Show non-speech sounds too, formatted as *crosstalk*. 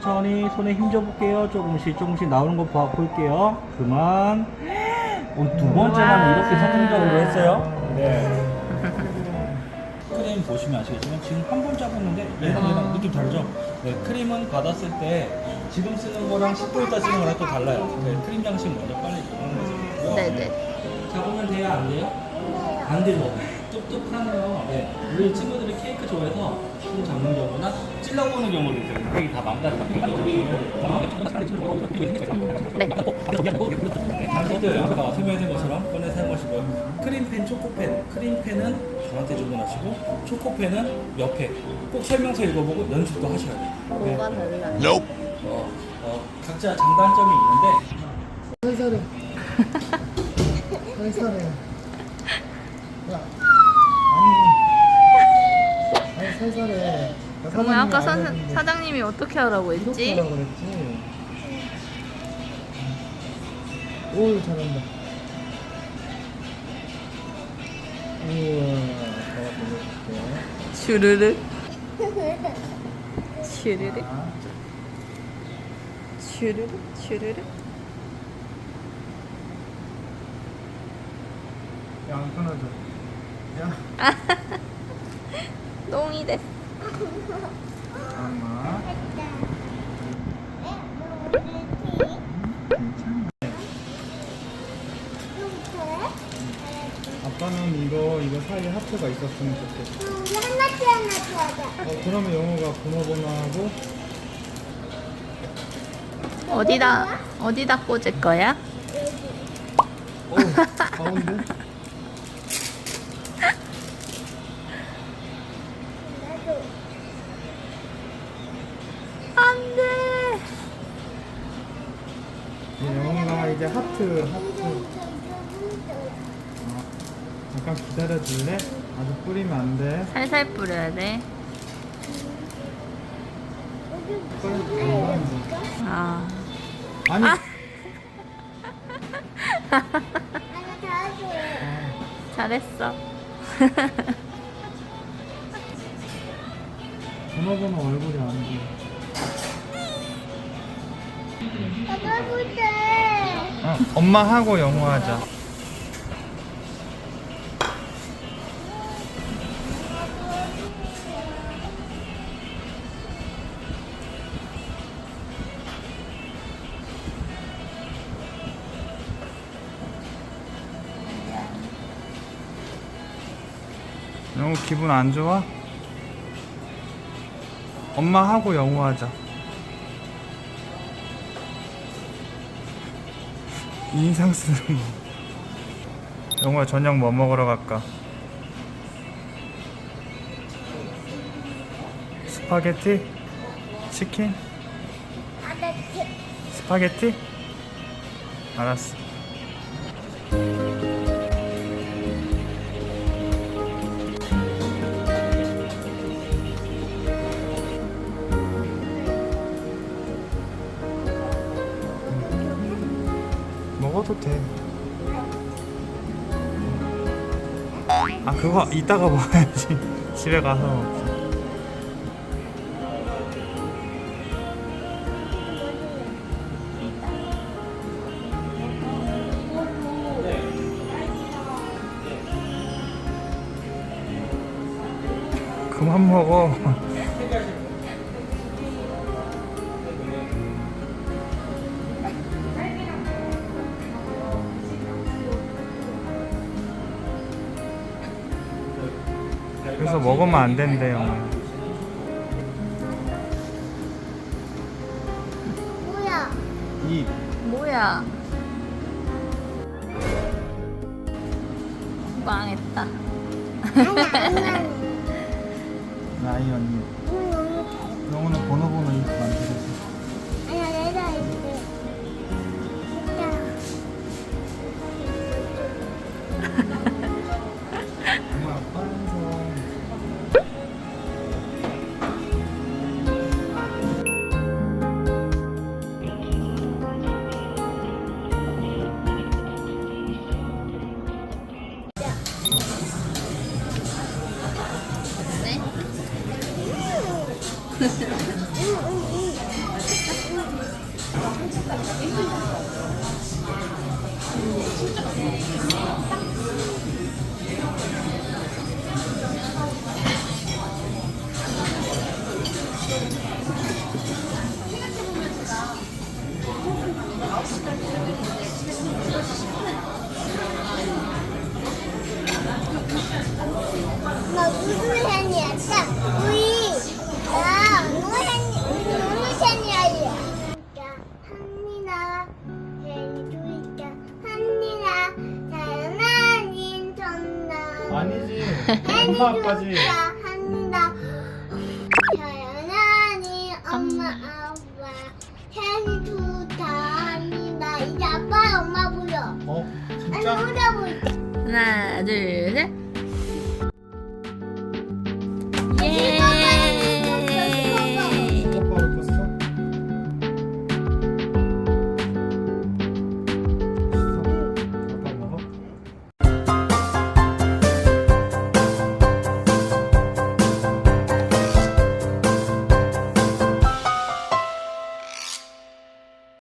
천천히 손에 힘 줘 볼게요. 조금씩 조금씩 나오는 거 봐, 볼게요. 그만. 어, 두 번째만 이렇게 성공적으로 했어요. 네. 크림 보시면 아시겠지만 지금 한번 잡았는데 얘랑 얘랑 느낌 다르죠? 네, 크림은 받았을 때 지금 쓰는 거랑 10분 있다 쓰는 거랑 또 달라요. 네, 크림 장식 먼저 빨리 주는 거죠. 네네. 잡으면 돼요? 안 돼요? 안 되죠. 뚝뚝하네요. 네. 우리 친구들이 케이크 좋아해서 손 잡는 경우나 찔러보는 경우도 있어요. 케이크 다 망가졌다. 네. 당신들 아까 설명해준 것처럼 꺼내서 해보시고요. 크림펜, 초코펜. 크림펜은 저한테 주문하시고 초코펜은 옆에 꼭 설명서 읽어보고 연습도 하셔야 돼요. 네. 뭐가 달라요? 어, 어, 각자 장단점이 있는데 살살해. 살살해. *laughs* 야, 아니 살살해. 나 정말 아까 사장님이 사, 알려준대. 사장님이 어떻게 하라고 이렇게 했지? 하라고 그랬지. 오, 잘한다. 우와. 슈르르. 자, 슈르르. 슈르르. 야, 안 끊어져. 야, *laughs* 똥이 됐어. 괜찮아. 아빠는 이거 이거 사이에 하트가 있었으면 좋겠어. 어, 그러면 영호가 번호번호하고 어디다 어디다 꽂을 거야? 어 가운데 하트 하트 어, 잠깐 기다려 줄래? 아주 뿌리면 안 돼. 살살 뿌려야 돼. 아. 아니 아. *laughs* 잘했어. *laughs* 번호번호 얼굴이 안 돼. 아빠 볼때. 어, 엄마하고 영호 하자. 영호 기분 안 좋아? 엄마하고 영호 하자. 인상 쓰는 거. 영호야 저녁 뭐 먹으러 갈까? 스파게티? 치킨? 아저씨. 스파게티? 알았어. 먹어도 돼. 아 그거 이따가 먹어야지. *laughs* 집에 가서 먹자. 그만 먹어. *laughs* 그래서 먹으면 안 된대요. 뭐야? 이 뭐야? 망했다. 아니 아니. 나이 언니. 영호는 번호 번호 이 나 무슨 엄마 아빠지.